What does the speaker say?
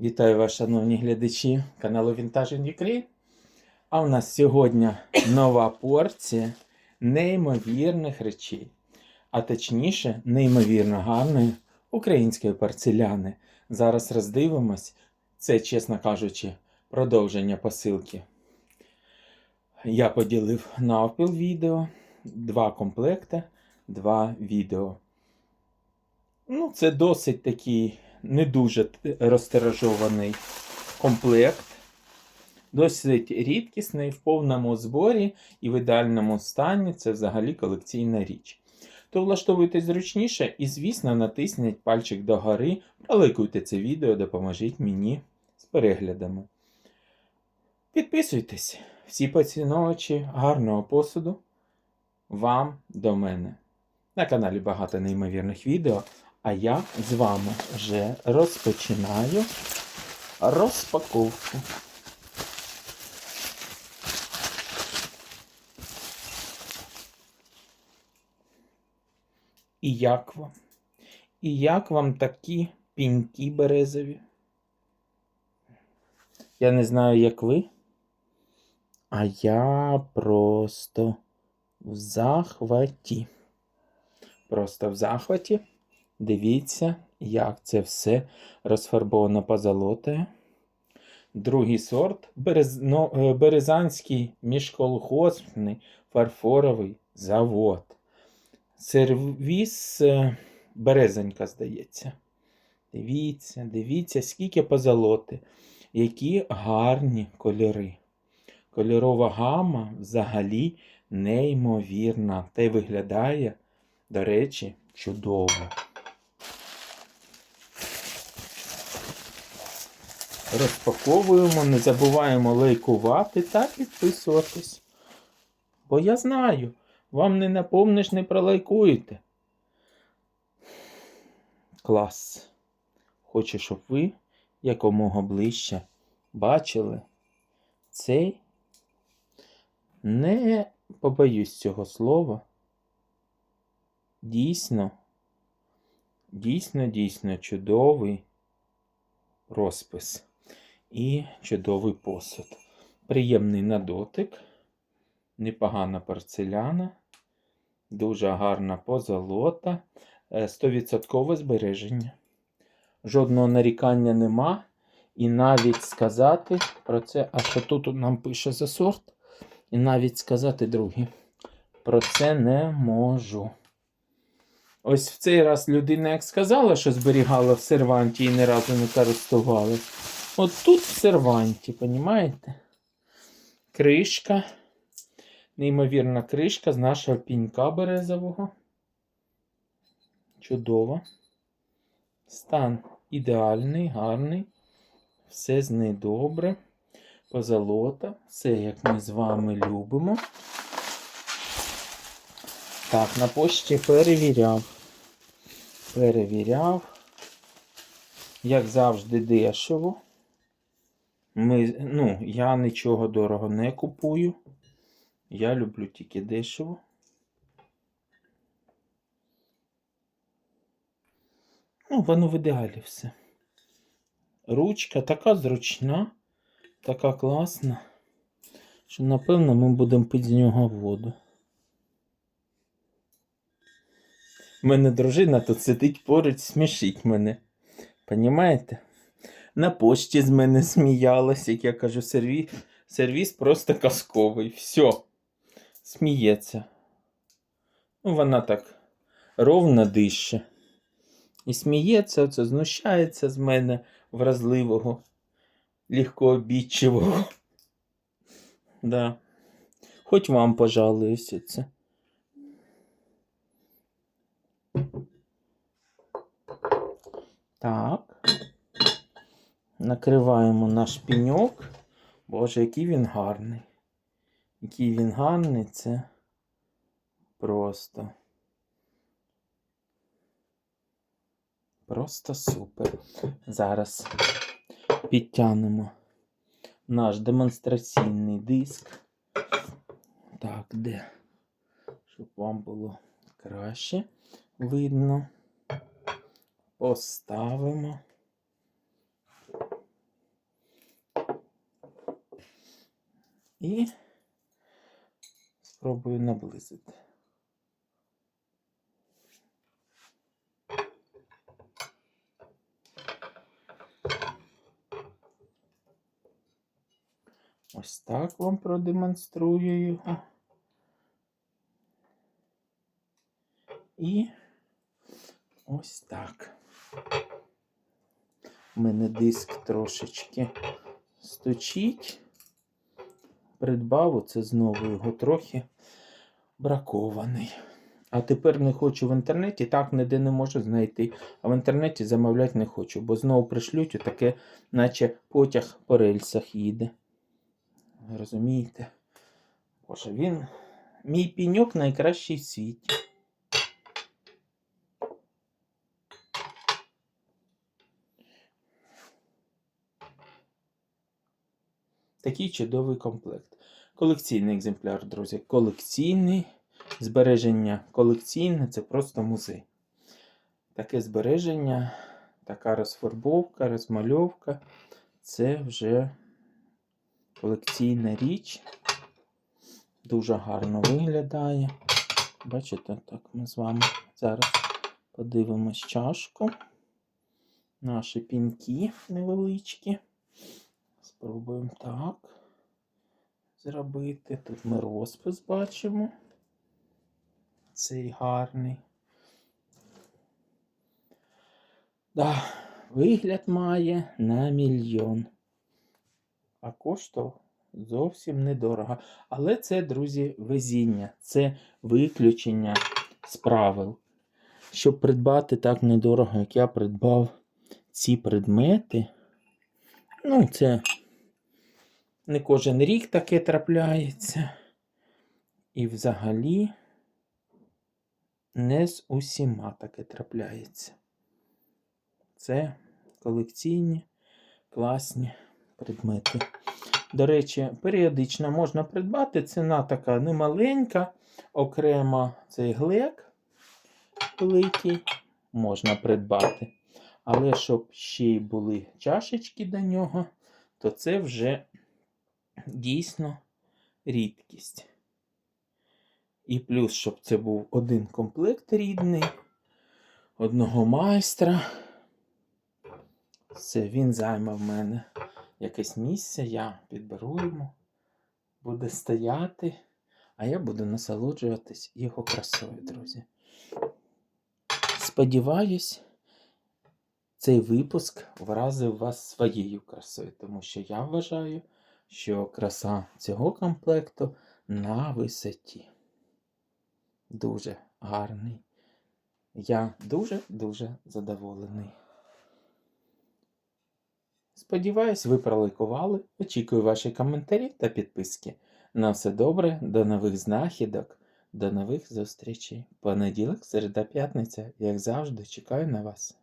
Вітаю вас, шановні глядачі каналу Vintage in Ukraine. А у нас сьогодні нова порція неймовірних речей, а точніше, неймовірно гарної української порцеляни. Зараз роздивимось. Це, чесно кажучи, продовження посилки. Я поділив навпіл відео, два комплекти, два відео. Ну, це досить такий не дуже розтиражований комплект. Досить рідкісний в повному зборі і в ідеальному стані це взагалі колекційна річ. То влаштовуйтесь зручніше і, звісно, натисніть пальчик догори, пролайкуйте це відео, допоможіть мені з переглядами. Підписуйтесь, всі поціновувачі гарного посуду. Вам до мене. На каналі багато неймовірних відео. А я з вами вже розпочинаю розпаковку. І як вам? І як вам такі піньки березові? Я не знаю, як ви. А я просто в захваті. Просто в захваті. Дивіться, як це все розфарбовано позолотою. Другий сорт е, Березанський міжколхозний фарфоровий завод. Сервіс е, Березенька, здається. Дивіться, дивіться, скільки позолоти, які гарні кольори. Кольорова гама взагалі неймовірна. Та й виглядає, до речі, чудово. Розпаковуємо, не забуваємо лайкувати та підписуватись. Бо я знаю, вам не наповниш, не пролайкуєте. Клас. Хочу, щоб ви якомога ближче бачили цей, не побоюсь цього слова. Дійсно, дійсно, дійсно чудовий розпис і чудовий посуд. Приємний на дотик, непогана порцеляна, дуже гарна позолота, е, 100% збереження. Жодного нарікання нема. І навіть сказати про це, а що тут нам пише за сорт, і навіть сказати друге, про це не можу. Ось в цей раз людина як сказала, що зберігала в серванті і ні разу не користувалась. От тут в серванті, понімаєте? Кришка. Неймовірна кришка з нашого пінька березового. Чудово. Стан ідеальний, гарний. Все з нею добре. Позолота. Все, як ми з вами любимо. Так, на пошті перевіряв. Перевіряв. Як завжди, дешево. Ми, ну, я нічого дорого не купую. Я люблю тільки дешево. Ну, воно в ідеалі все. Ручка така зручна, така класна, що напевно ми будемо пити з нього воду. У мене дружина тут сидить поруч, смішить мене. Понімаєте? На пошті з мене сміялась, як я кажу, сервіс, сервіс просто казковий. Все. Сміється. Ну, вона так ровно дише. І сміється, оце знущається з мене вразливого, легкообідчивого. Да. Хоч вам пожалуюся це. Так. Накриваємо наш піньок. Боже, який він гарний. Який він гарний, це просто. Просто супер. Зараз підтягнемо наш демонстраційний диск. Так, де? Щоб вам було краще видно. Поставимо. І спробую наблизити. Ось так вам продемонструю його. І ось так. У мене диск трошечки стучить. Придбав оце знову його трохи бракований. А тепер не хочу в інтернеті, так ніде не можу знайти. А в інтернеті замовляти не хочу, бо знову пришлють таке, наче потяг по рельсах їде. Розумієте? Боже, він. Мій піньок найкращий в світі. Такий чудовий комплект. Колекційний екземпляр, друзі. Колекційний. Збереження колекційне це просто музей. Таке збереження, така розфарбовка, розмальовка це вже колекційна річ. Дуже гарно виглядає. Бачите, так ми з вами зараз подивимось чашку. Наші піньки невеличкі. Спробуємо так зробити. Тут ми розпис бачимо. Цей гарний. Да, вигляд має на мільйон. А коштував зовсім недорого. Але це, друзі, везіння, це виключення з правил. Щоб придбати так недорого, як я придбав ці предмети. Ну, це не кожен рік таке трапляється. І взагалі не з усіма таке трапляється. Це колекційні класні предмети. До речі, періодично можна придбати. Ціна така немаленька, окремо цей глек великий можна придбати. Але щоб ще й були чашечки до нього, то це вже дійсно рідкість. І плюс, щоб це був один комплект рідний, одного майстра. Все, він займе в мене якесь місце, я підберу йому, буде стояти, а я буду насолоджуватись його красою, друзі. Сподіваюсь, цей випуск вразив вас своєю красою, тому що я вважаю, що краса цього комплекту на висоті. Дуже гарний. Я дуже-дуже задоволений. Сподіваюсь, ви пролайкували. Очікую ваші коментарі та підписки. На все добре, до нових знахідок, до нових зустрічей. Понеділок, середа, п'ятниця, як завжди, чекаю на вас.